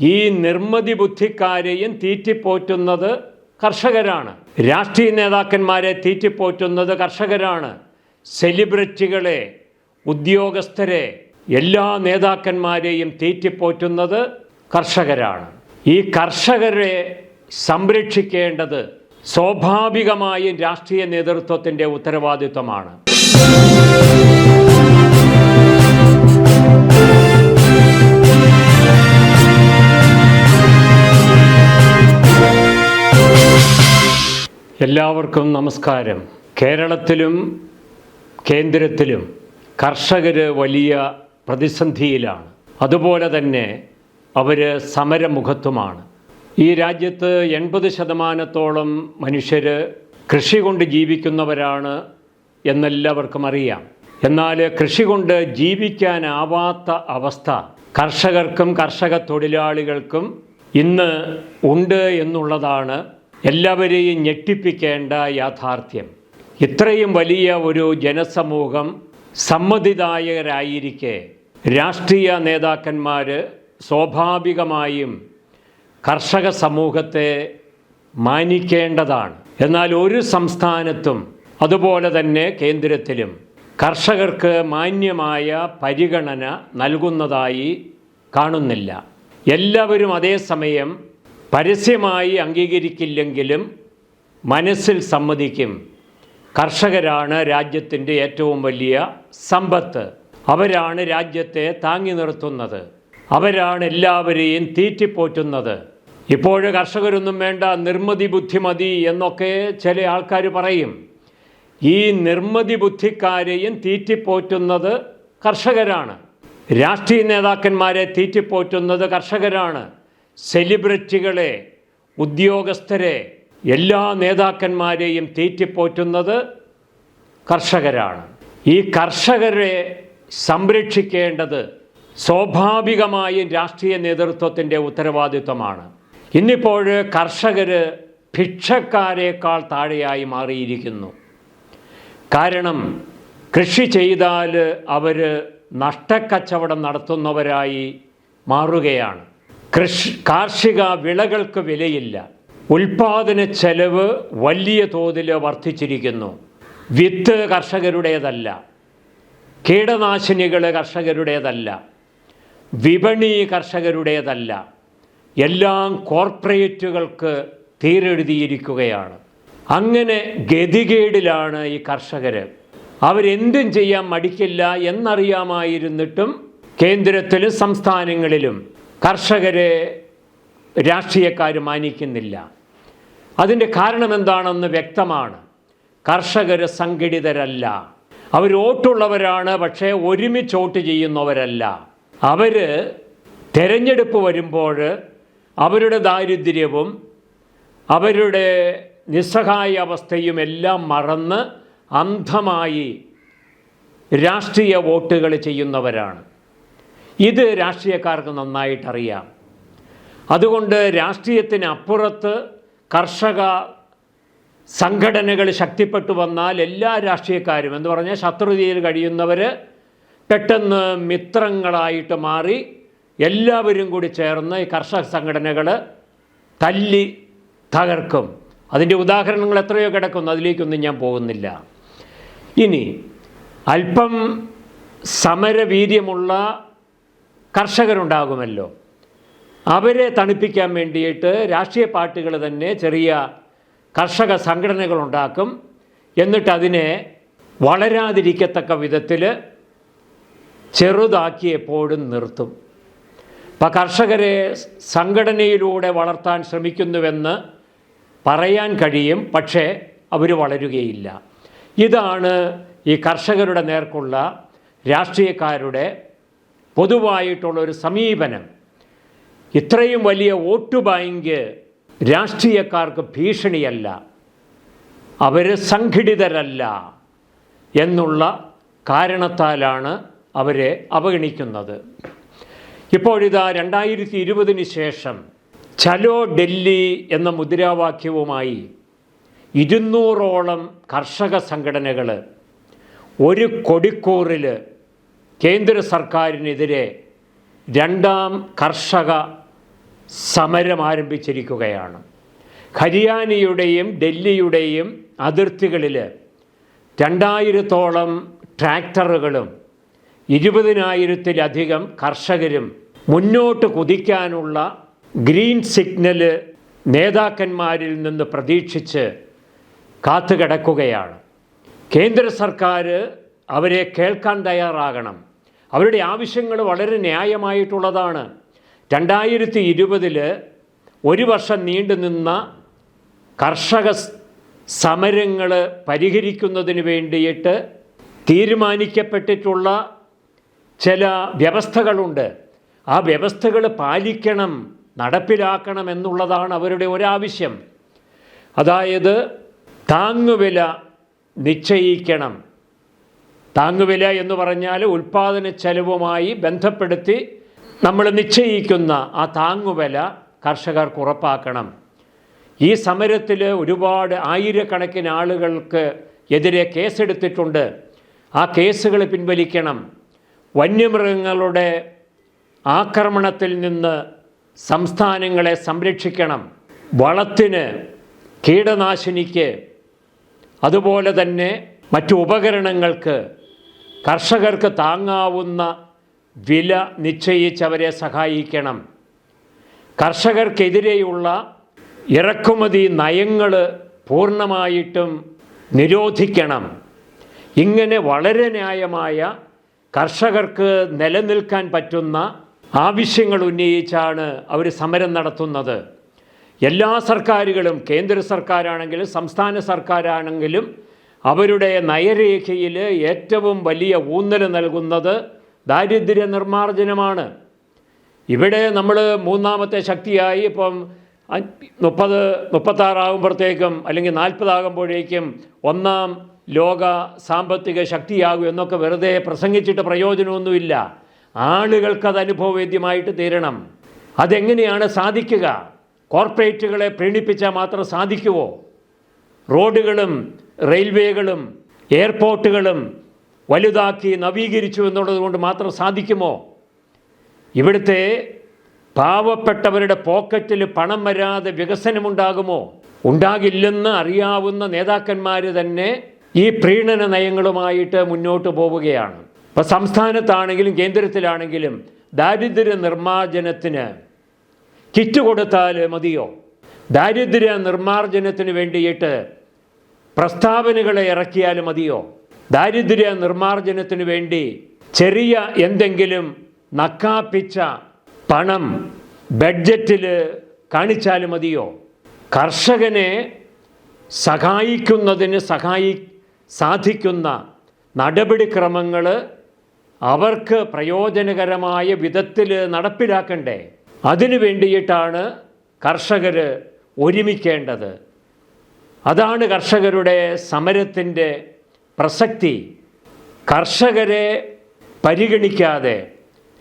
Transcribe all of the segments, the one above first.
ഈ നിർമ്മതി ബുദ്ധിക്കാരെയും തീറ്റിപ്പോറ്റുന്നത് കർഷകരാണ്. രാഷ്ട്രീയ നേതാക്കന്മാരെ തീറ്റിപ്പോറ്റുന്നത് കർഷകരാണ്. സെലിബ്രിറ്റികളെ ഉദ്യോഗസ്ഥരെ എല്ലാ നേതാക്കന്മാരെയും തീറ്റിപ്പോറ്റുന്നത് കർഷകരാണ്. ഈ കർഷകരെ സംരക്ഷിക്കേണ്ടത് സ്വാഭാവികമായും രാഷ്ട്രീയ നേതൃത്വത്തിന്റെ ഉത്തരവാദിത്വമാണ്. എല്ലാവർക്കും നമസ്കാരം. കേരളത്തിലും കേന്ദ്രത്തിലും കർഷകർ വലിയ പ്രതിസന്ധിയിലാണ്. അതുപോലെ തന്നെ അവർ സമരമുഖത്തുമാണ്. ഈ രാജ്യത്ത് എൺപത് ശതമാനത്തോളം മനുഷ്യർ കൃഷി കൊണ്ട് ജീവിക്കുന്നവരാണ് എന്നെല്ലാവർക്കും അറിയാം. എന്നാൽ കൃഷി കൊണ്ട് ജീവിക്കാനാവാത്ത അവസ്ഥ കർഷകർക്കും കർഷക തൊഴിലാളികൾക്കും ഇന്ന് ഉണ്ട് എന്നുള്ളതാണ് എല്ലാവരെയും ഞെട്ടിപ്പിക്കേണ്ട യാഥാർത്ഥ്യം. ഇത്രയും വലിയ ഒരു ജനസമൂഹം സമ്മതിദായകരായിരിക്കെ. രാഷ്ട്രീയ നേതാക്കന്മാർ സ്വാഭാവികമായും കർഷക സമൂഹത്തെ മാനിക്കേണ്ടതാണ്. എന്നാൽ ഒരു സംസ്ഥാനത്തും അതുപോലെ തന്നെ കേന്ദ്രത്തിലും കർഷകർക്ക് മാന്യമായ പരിഗണന നൽകുന്നതായി കാണുന്നില്ല. എല്ലാവരും അതേസമയം പരസ്യമായി അംഗീകരിക്കില്ലെങ്കിലും മനസ്സിൽ സമ്മതിക്കും. കർഷകരാണ് രാജ്യത്തിന്റെ ഏറ്റവും വലിയ സമ്പത്ത്. അവരാണ് രാജ്യത്തെ താങ്ങി നിർത്തുന്നത്. അവരാണ് എല്ലാവരെയും തീറ്റിപ്പോറ്റുന്നത്. ഇപ്പോൾ കർഷകരൊന്നും വേണ്ട നിർമ്മതി ബുദ്ധിമതി എന്നൊക്കെ ചില ആൾക്കാർ പറയും. ഈ നിർമ്മതി ബുദ്ധിക്കാരെയും തീറ്റിപ്പോറ്റുന്നത് കർഷകരാണ്. രാഷ്ട്രീയ നേതാക്കന്മാരെ തീറ്റിപ്പോറ്റുന്നത് കർഷകരാണ്. സെലിബ്രിറ്റികളെ ഉദ്യോഗസ്ഥരെ എല്ലാ നേതാക്കന്മാരെയും തീറ്റിപ്പോറ്റുന്നത് കർഷകരാണ്. ഈ കർഷകരെ സംരക്ഷിക്കേണ്ടത് സ്വാഭാവികമായും രാഷ്ട്രീയ നേതൃത്വത്തിന്റെ ഉത്തരവാദിത്വമാണ്. ഇന്നിപ്പോൾ കർഷകർ ഭിക്ഷക്കാരേക്കാൾ താഴെയായി മാറിയിരിക്കുന്നു. കാരണം കൃഷി ചെയ്താൽ അവർ നഷ്ടക്കച്ചവടം നടത്തുന്നവരായി മാറുകയാണ്. കൃഷി കാർഷിക വിളകൾക്ക് വിലയില്ല. ഉൽപാദന ചെലവ് വലിയ തോതിൽ വർദ്ധിച്ചിരിക്കുന്നു. വിത്ത് കർഷകരുടേതല്ല. കീടനാശിനികൾ കർഷകരുടേതല്ല. വിപണി കർഷകരുടേതല്ല. എല്ലാം കോർപ്പറേറ്റുകൾക്ക് തീരെഴുതിയിരിക്കുകയാണ്. അങ്ങനെ ഗതികേടിലാണ് ഈ കർഷകർ അവരെന്തും ചെയ്യാൻ മടിക്കില്ല എന്നറിയാമായിരുന്നിട്ടും കേന്ദ്രത്തിലും സംസ്ഥാനങ്ങളിലും കർഷകരെ രാഷ്ട്രീയക്കാർ മാനിക്കുന്നില്ല. അതിന്റെ കാരണം എന്താണെന്ന് വ്യക്തമാണ്. കർഷകർ സംഘടിതരല്ല. അവർ വോട്ടുള്ളവരാണ് പക്ഷേ ഒരുമിച്ച് വോട്ട് ചെയ്യുന്നവരല്ല. അവർ തെരഞ്ഞെടുപ്പ് വരുമ്പോൾ അവരുടെ ദാരിദ്ര്യവും അവരുടെ നിസ്സഹായ അവസ്ഥയും എല്ലാം മറന്ന് അന്ധമായി രാഷ്ട്രീയ വോട്ടുകൾ ചെയ്യുന്നവരാണ്. ഇത് രാഷ്ട്രീയക്കാർക്ക് നന്നായിട്ടറിയാം. അതുകൊണ്ട് രാഷ്ട്രീയത്തിനപ്പുറത്ത് കർഷക സംഘടനകൾ ശക്തിപ്പെട്ടു വന്നാൽ എല്ലാ രാഷ്ട്രീയക്കാരും എന്ന് പറഞ്ഞാൽ ശത്രുതയിൽ കഴിയുന്നവർ പെട്ടെന്ന് മിത്രങ്ങളായിട്ട് മാറി എല്ലാവരും കൂടി ചേർന്ന് ഈ കർഷക സംഘടനകൾ തല്ലി തകർക്കും. അതിന്റെ ഉദാഹരണങ്ങൾ എത്രയോ കിടക്കുന്നു അതിലേക്കൊന്നും ഞാൻ പോകുന്നില്ല. ഇനി അല്പം സമരവീര്യമുള്ള കർഷകരുണ്ടാകുമല്ലോ. അവരെ തണുപ്പിക്കാൻ വേണ്ടിയിട്ട് രാഷ്ട്രീയ പാർട്ടികൾ തന്നെ ചെറിയ കർഷക സംഘടനകളുണ്ടാക്കും. എന്നിട്ട് അതിനെ വളരാതിരിക്കത്തക്ക വിധത്തിൽ ചെറുതാക്കി എപ്പോഴും നിർത്തും. അപ്പം കർഷകരെ സംഘടനയിലൂടെ വളർത്താൻ ശ്രമിക്കുന്നുവെന്ന് പറയാൻ കഴിയും. പക്ഷേ അവർ വളരുകയില്ല. ഇതാണ് ഈ കർഷകരുടെ നേർക്കുള്ള രാഷ്ട്രീയക്കാരുടെ പൊതുവായിട്ടുള്ള ഒരു സമീപനം. ഇത്രയും വലിയ വോട്ട് ബാങ്ക് രാഷ്ട്രീയക്കാർക്ക് ഭീഷണിയല്ല അവർ സംഘടിതരല്ല എന്നുള്ള കാരണത്താലാണ് അവരെ അവഗണിക്കുന്നത്. ഇപ്പോഴിതാ രണ്ടായിരത്തി ഇരുപതിന് ശേഷം ചലോ ഡൽഹി എന്ന മുദ്രാവാക്യവുമായി ഇരുന്നൂറോളം കർഷക സംഘടനകൾ ഒരു കൊടിക്കൂറിൽ കേന്ദ്ര സർക്കാരിനെതിരെ രണ്ടാം കർഷക സമരം ആരംഭിച്ചിരിക്കുകയാണ്. ഹരിയാനയുടെയും ഡൽഹിയുടെയും അതിർത്തികളിൽ രണ്ടായിരത്തോളം ട്രാക്ടറുകളും ഇരുപതിനായിരത്തിലധികം കർഷകരും മുന്നോട്ട് കുതിക്കാനുള്ള ഗ്രീൻ സിഗ്നൽ നേതാക്കന്മാരിൽ നിന്ന് പ്രതീക്ഷിച്ച് കാത്തുകിടക്കുകയാണ്. കേന്ദ്ര സർക്കാർ അവരെ കേൾക്കാൻ തയ്യാറാകണം. അവരുടെ ആവശ്യങ്ങൾ വളരെ ന്യായമായിട്ടുള്ളതാണ്. രണ്ടായിരത്തി ഇരുപതിൽ ഒരു വർഷം നീണ്ടുനിന്ന കർഷക സമരങ്ങൾ പരിഹരിക്കുന്നതിന് വേണ്ടിയിട്ട് തീരുമാനിക്കപ്പെട്ടിട്ടുള്ള ചില വ്യവസ്ഥകളുണ്ട്. ആ വ്യവസ്ഥകൾ പാലിക്കണം നടപ്പിലാക്കണം എന്നുള്ളതാണ് അവരുടെ ഒരാവശ്യം. അതായത് താങ്ങുവില നിശ്ചയിക്കണം. താങ്ങുവില എന്ന് പറഞ്ഞാൽ ഉൽപ്പാദന ചെലവുമായി ബന്ധപ്പെടുത്തി നമ്മൾ നിശ്ചയിക്കുന്ന ആ താങ്ങുവില കർഷകർക്ക് ഉറപ്പാക്കണം. ഈ സമരത്തിൽ ഒരുപാട് ആയിരക്കണക്കിന് ആളുകൾക്ക് എതിരെ കേസെടുത്തിട്ടുണ്ട്. ആ കേസുകൾ പിൻവലിക്കണം. വന്യമൃഗങ്ങളുടെ ആക്രമണത്തിൽ നിന്ന് സംസ്ഥാനങ്ങളെ സംരക്ഷിക്കണം. വളത്തിന് കീടനാശിനിക്ക് അതുപോലെ തന്നെ മറ്റു ഉപകരണങ്ങൾക്ക് കർഷകർക്ക് താങ്ങാവുന്ന വില നിശ്ചയിച്ചവരെ സഹായിക്കണം. കർഷകർക്കെതിരെയുള്ള ഇറക്കുമതി നയങ്ങൾ പൂർണമായിട്ടും നിരോധിക്കണം. ഇങ്ങനെ വളരെ ന്യായമായ കർഷകർക്ക് നിലനിൽക്കാൻ പറ്റുന്ന ആവശ്യങ്ങൾ ഉന്നയിച്ചാണ് അവർ സമരം നടത്തുന്നത്. എല്ലാ സർക്കാരുകളും കേന്ദ്ര സർക്കാരാണെങ്കിലും സംസ്ഥാന സർക്കാരാണെങ്കിലും അവരുടെ നയരേഖയിൽ ഏറ്റവും വലിയ ഊന്നൽ നൽകുന്നത് ദാരിദ്ര്യ നിർമ്മാർജനമാണ്. ഇവിടെ നമ്മൾ മൂന്നാമത്തെ ശക്തിയായി ഇപ്പം മുപ്പത് മുപ്പത്താറാകുമ്പോഴത്തേക്കും അല്ലെങ്കിൽ നാൽപ്പതാകുമ്പോഴേക്കും ഒന്നാം ലോക സാമ്പത്തിക ശക്തിയാകും എന്നൊക്കെ വെറുതെ പ്രസംഗിച്ചിട്ട് പ്രയോജനമൊന്നുമില്ല. ആളുകൾക്കത് അനുഭവവേദ്യമായിട്ട് തീരണം. അതെങ്ങനെയാണ് സാധിക്കുക? കോർപ്പറേറ്റുകളെ പ്രീണിപ്പിച്ചാൽ മാത്രം സാധിക്കുമോ റോഡുകളും റെയിൽവേകളും എയർപോർട്ടുകളും വലുതാക്കി നവീകരിച്ചു എന്നുള്ളത് കൊണ്ട് മാത്രം സാധിക്കുമോ? ഇവിടുത്തെ പാവപ്പെട്ടവരുടെ പോക്കറ്റിൽ പണം വരാതെ വികസനമുണ്ടാകുമോ? ഉണ്ടാകില്ലെന്ന് അറിയാവുന്ന നേതാക്കന്മാർ തന്നെ ഈ പ്രീണന നയങ്ങളുമായിട്ട് മുന്നോട്ട് പോവുകയാണ്. ഇപ്പം സംസ്ഥാനത്താണെങ്കിലും കേന്ദ്രത്തിലാണെങ്കിലും ദാരിദ്ര്യ നിർമ്മാർജനത്തിന് കിറ്റ് കൊടുത്താൽ മതിയോ? ദാരിദ്ര്യ നിർമ്മാർജനത്തിന് വേണ്ടിയിട്ട് പ്രസ്താവനകളെ ഇറക്കിയാൽ മതിയോ? ദാരിദ്ര്യ നിർമ്മാർജനത്തിന് വേണ്ടി ചെറിയ എന്തെങ്കിലും നക്കാപ്പിച്ച പണം ബഡ്ജറ്റിൽ കാണിച്ചാൽ മതിയോ? കർഷകനെ സഹായിക്കുന്നതിന് സഹായി സാധിക്കുന്ന നടപടിക്രമങ്ങൾ അവർക്ക് പ്രയോജനകരമായ വിധത്തിൽ നടപ്പിലാക്കണ്ടേ? അതിനു വേണ്ടിയിട്ടാണ് കർഷകർ ഒരുമിക്കേണ്ടത്. അതാണ് കർഷകരുടെ സമരത്തിന്റെ പ്രസക്തി. കർഷകരെ പരിഗണിക്കാതെ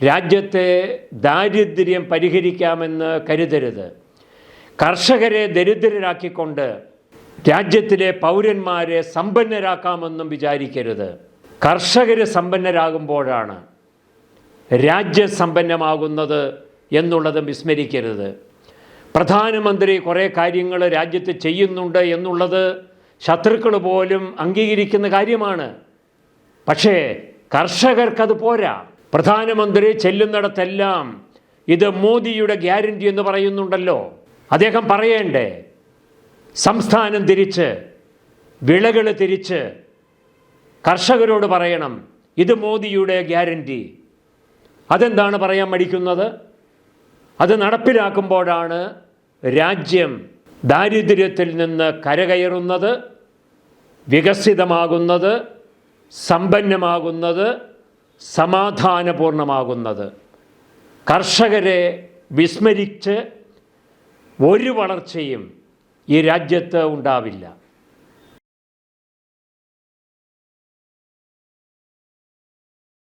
രാജ്യത്തെ ദാരിദ്ര്യം പരിഹരിക്കാമെന്ന് കരുതരുത്. കർഷകരെ ദരിദ്രരാക്കിക്കൊണ്ട് രാജ്യത്തിലെ പൗരന്മാരെ സമ്പന്നരാക്കാമെന്നും വിചാരിക്കരുത്. കർഷകർ സമ്പന്നരാകുമ്പോഴാണ് രാജ്യം സമ്പന്നമാകുന്നത് എന്നുള്ളത് വിസ്മരിക്കരുത്. പ്രധാനമന്ത്രി കുറേ കാര്യങ്ങൾ രാജ്യത്ത് ചെയ്യുന്നുണ്ട് എന്നുള്ളത് ശത്രുക്കൾ പോലും അംഗീകരിക്കുന്ന കാര്യമാണ്. പക്ഷേ കർഷകർക്കത് പോരാ. പ്രധാനമന്ത്രി ചെല്ലുന്നിടത്തെല്ലാം ഇത് മോദിയുടെ ഗ്യാരണ്ടി എന്ന് പറയുന്നുണ്ടല്ലോ. അദ്ദേഹം പറയേണ്ടേ സംസ്ഥാനം തിരിച്ച് വിളകൾ തിരിച്ച് കർഷകരോട് പറയണം ഇത് മോദിയുടെ ഗ്യാരണ്ടി. അതെന്താണ് പറയാൻ മടിക്കുന്നത്? അത് നടപ്പിലാക്കുമ്പോഴാണ് രാജ്യം ദാരിദ്ര്യത്തിൽ നിന്ന് കരകയറുന്നത് വികസിതമാകുന്നത് സമ്പന്നമാകുന്നത് സമാധാനപൂർണമാകുന്നത്. കർഷകരെ വിസ്മരിച്ച് ഒരു വളർച്ചയും ഈ രാജ്യത്ത് ഉണ്ടാവില്ല.